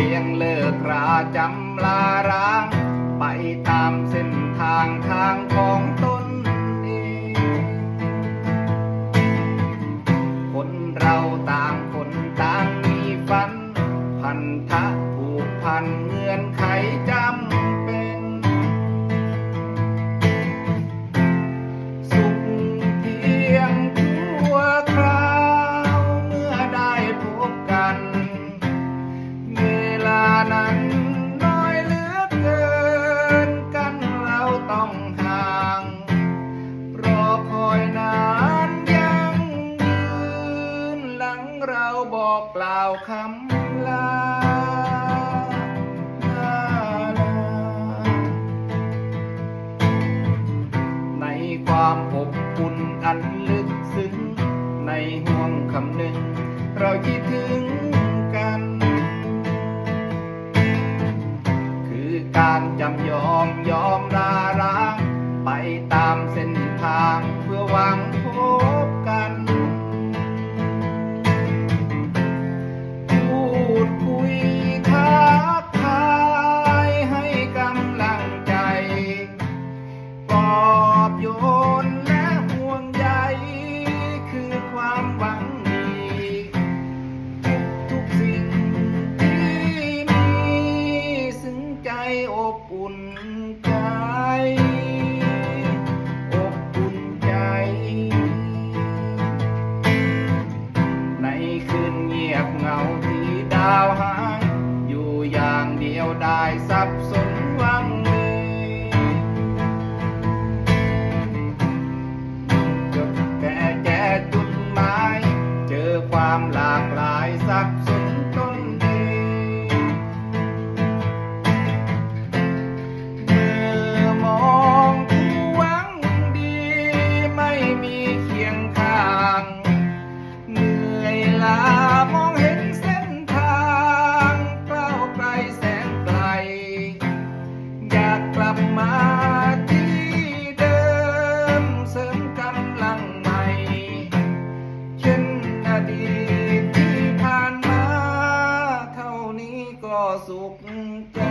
เลี้ยงเลิกราจำลาร้าง ไปตามเส้นทางทางของตนเองคนเราต่างคนต่างมีฝัน พันธะผูกพันเคำลาลาลา ในความอบอุ่นอันลึกซึ้ง ในห่วงคำหนึ่ง เราคิดถึงกัน คือการจำยอมยอมลาร้างไปตามเส้นทางเพื่อหวังาวหายอยู่อย่างเดียวได้สับสนวังเวจุดแต่แก่จุดหมาย เจอความหลากหลายสับสน็สุขใจ